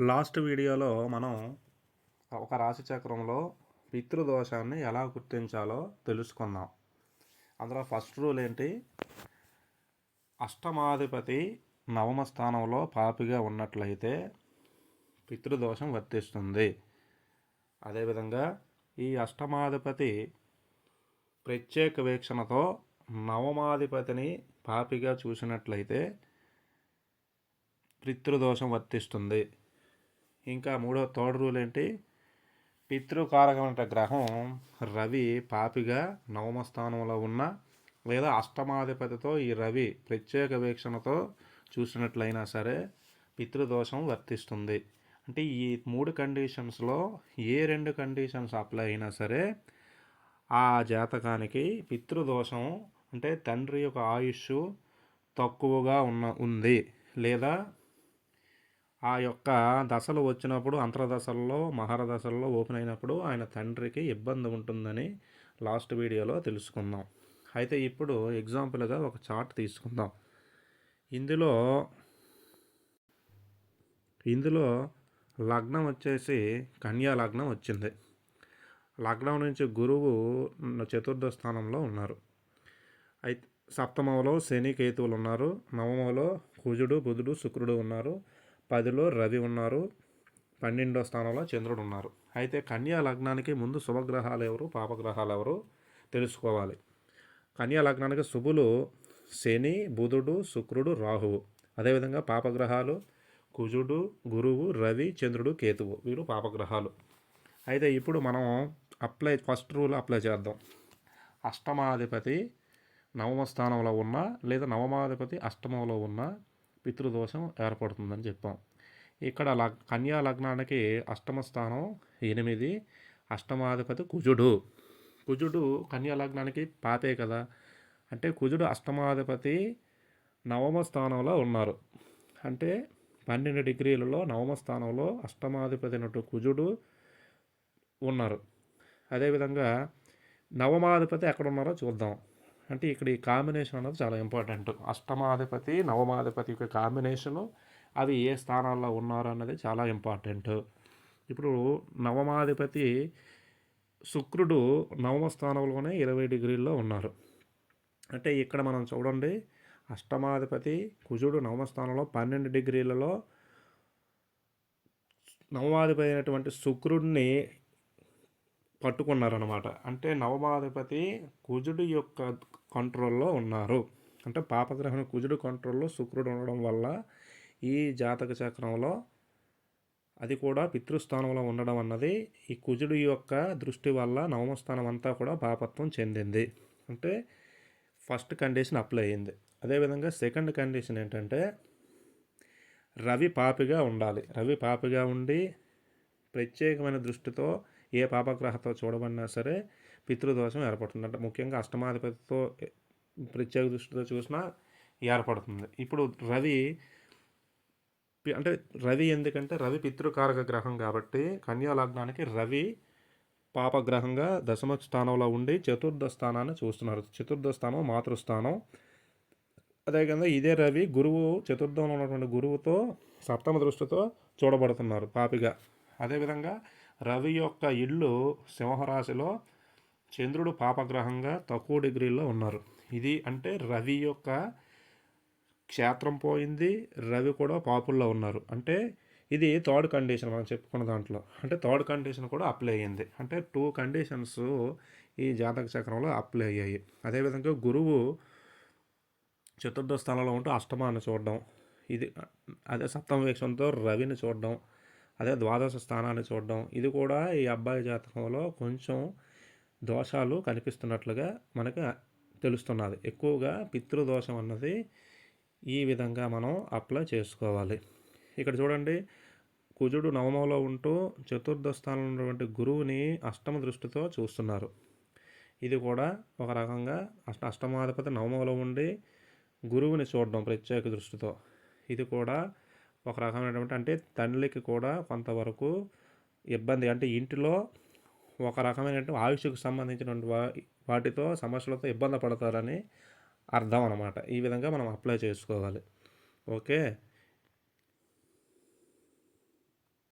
Last వీడియోలో మనం ఒక రాశి చక్రంలో పితృదోషాన్ని ఎలా గుర్తించాలో తెలుసుకున్నాం అందులో ఫస్ట్ రూల్ ఏంటి? అష్టమాధిపతి నవమ స్థానంలో పాపిగా ఉన్నట్లయితే పితృదోషం వర్తిస్తుంది. అదేవిధంగా ఈ అష్టమాధిపతి ప్రత్యేక వీక్షణతో నవమాధిపతిని పాపిగా చూసినట్లయితే పితృదోషం వర్తిస్తుంది. ఇంకా మూడో థర్డ్ రూల్ ఏంటి? పితృకారకమైన గ్రహం రవి పాపిగా నవమ స్థానంలో ఉన్న లేదా అష్టమాధిపతితో ఈ రవి ప్రత్యేక వీక్షణతో చూసినట్లయినా సరే పితృదోషం వర్తిస్తుంది. అంటే ఈ మూడు కండిషన్స్లో ఏ రెండు కండిషన్స్ అప్లై అయినా సరే ఆ జాతకానికి పితృదోషం అంటే తండ్రి యొక్క ఆయుష్ తక్కువగా ఉన్న ఉంది లేదా ఆ యొక్క దశలు వచ్చినప్పుడు అంతర్దశల్లో మహారదశల్లో ఓపెన్ అయినప్పుడు ఆయన తండ్రికి ఇబ్బంది ఉంటుందని లాస్ట్ వీడియోలో తెలుసుకుందాం. అయితే ఇప్పుడు ఎగ్జాంపుల్గా ఒక చార్ట్ తీసుకుందాం. ఇందులో ఇందులో లగ్నం వచ్చేసి కన్యా లగ్నం వచ్చింది. లగ్నం నుంచి గురువు చతుర్థ స్థానంలో ఉన్నారు. అయితే సప్తమంలో శని కేతువులు ఉన్నారు. నవమంలో కుజుడు బుధుడు శుక్రుడు ఉన్నారు. పదిలో రవి ఉన్నారు పన్నెండో స్థానంలో చంద్రుడు ఉన్నారు. అయితే కన్యా లగ్నానికి ముందు శుభగ్రహాలు ఎవరు పాపగ్రహాలు ఎవరు తెలుసుకోవాలి. కన్యా లగ్నానికి శుభులు శని బుధుడు శుక్రుడు రాహువు. అదేవిధంగా పాపగ్రహాలు కుజుడు గురువు రవి చంద్రుడు కేతువు. వీరు పాపగ్రహాలు. అయితే ఇప్పుడు మనం అప్లై ఫస్ట్ రూల్ అప్లై చేద్దాం. అష్టమాధిపతి నవమ స్థానంలో ఉన్న లేదా నవమాధిపతి అష్టమంలో ఉన్న పితృదోషం ఏర్పడుతుందని చెప్పాం ఇక్కడ లగ్ కన్యా లగ్నానికి అష్టమ స్థానం ఎనిమిది అష్టమాధిపతి కుజుడు. కుజుడు కన్యా లగ్నానికి పాపే కదా. అంటే కుజుడు అష్టమాధిపతి నవమ స్థానంలో ఉన్నారు. అంటే పన్నెండు డిగ్రీలలో నవమ స్థానంలో అష్టమాధిపతి నటు కుజుడు ఉన్నారు. అదేవిధంగా నవమాధిపతి ఎక్కడ ఉన్నారో చూద్దాం. అంటే ఇక్కడ ఈ కాంబినేషన్ అనేది చాలా ఇంపార్టెంట్ అష్టమాధిపతి నవమాధిపతి యొక్క కాంబినేషను అవి ఏ స్థానాల్లో ఉన్నారు అన్నది చాలా ఇంపార్టెంట్ ఇప్పుడు నవమాధిపతి శుక్రుడు నవమ స్థానంలోనే ఇరవై డిగ్రీల్లో ఉన్నారు. అంటే ఇక్కడ మనం చూడండి అష్టమాధిపతి కుజుడు నవమ స్థానంలో పన్నెండు డిగ్రీలలో నవమాధిపతి అయినటువంటి శుక్రుడిని పట్టుకున్నారనమాట అంటే నవమాధిపతి కుజుడు యొక్క కంట్రోల్లో ఉన్నారు. అంటే పాపగ్రహం కుజుడు కంట్రోల్లో శుక్రుడు ఉండడం వల్ల ఈ జాతక చక్రంలో అది కూడా పితృస్థానంలో ఉండడం అన్నది ఈ కుజుడు యొక్క దృష్టి వల్ల నవమస్థానం అంతా కూడా పాపత్వం చెందింది. అంటే ఫస్ట్ కండిషన్ అప్లై అయింది. అదేవిధంగా సెకండ్ కండిషన్ ఏంటంటే రవి పాపిగా ఉండాలి. రవి పాపిగా ఉండి ప్రత్యేకమైన దృష్టితో ఏ పాపగ్రహతో చూడబడినా సరే పితృదోషం ఏర్పడుతుంది. ముఖ్యంగా అష్టమాధిపతితో ప్రత్యేక దృష్టితో చూసినా ఏర్పడుతుంది. ఇప్పుడు రవి అంటే రవి ఎందుకంటే రవి పితృకారక గ్రహం కాబట్టి కన్యా లగ్నానికి రవి పాపగ్రహంగా దశమ స్థానంలో ఉండి చతుర్థ స్థానాన్ని చూస్తున్నారు. చతుర్థ స్థానం మాతృస్థానం. అదేవిధంగా ఇదే రవి గురువు చతుర్థంలో ఉన్నటువంటి గురువుతో సప్తమ దృష్టితో చూడబడుతున్నారు పాపిగా. అదేవిధంగా రవి యొక్క ఇల్లు సింహరాశిలో చంద్రుడు పాపగ్రహంగా తక్కువ డిగ్రీలో ఉన్నారు. ఇది అంటే రవి యొక్క క్షేత్రం పోయింది రవి కూడా పాపుల్లో ఉన్నారు. అంటే ఇది థర్డ్ కండిషన్ మనం చెప్పుకున్న దాంట్లో. అంటే థర్డ్ కండిషన్ కూడా అప్లై అయ్యింది అంటే టూ కండిషన్స్ ఈ జాతక చక్రంలో అప్లై అయ్యాయి. అదేవిధంగా గురువు చతుర్థ స్థానంలో ఉంటూ అష్టమాన్ని చూడడం ఇది అదే సప్తమ వీక్షణతో రవిని చూడడం అదే ద్వాదశ స్థానాన్ని చూడడం. ఇది కూడా ఈ అబ్బాయి జాతకంలో కొంచెం దోషాలు కనిపిస్తున్నట్లుగా మనకు తెలుస్తున్నది. ఎక్కువగా పితృదోషం అన్నది ఈ విధంగా మనం అప్లై చేసుకోవాలి. ఇక్కడ చూడండి కుజుడు నవమంలో ఉంటూ చతుర్థ స్థానంలో ఉన్నటువంటి గురువుని అష్టమ దృష్టితో చూస్తున్నారు. ఇది కూడా ఒక రకంగా అష్ట అష్టమాధిపతి నవమంలో ఉండి గురువుని చూడడం ప్రత్యేక దృష్టితో. ఇది కూడా ఒక రకమైనటువంటి అంటే తండ్రికి కూడా కొంతవరకు ఇబ్బంది. అంటే ఇంటిలో ఒక రకమైనటువంటి ఆయుష్కు సంబంధించినటువంటి వాటితో సమస్యలతో ఇబ్బంది పడతారని అర్థం అనమాట ఈ విధంగా మనం అప్లై చేసుకోవాలి. ఓకే?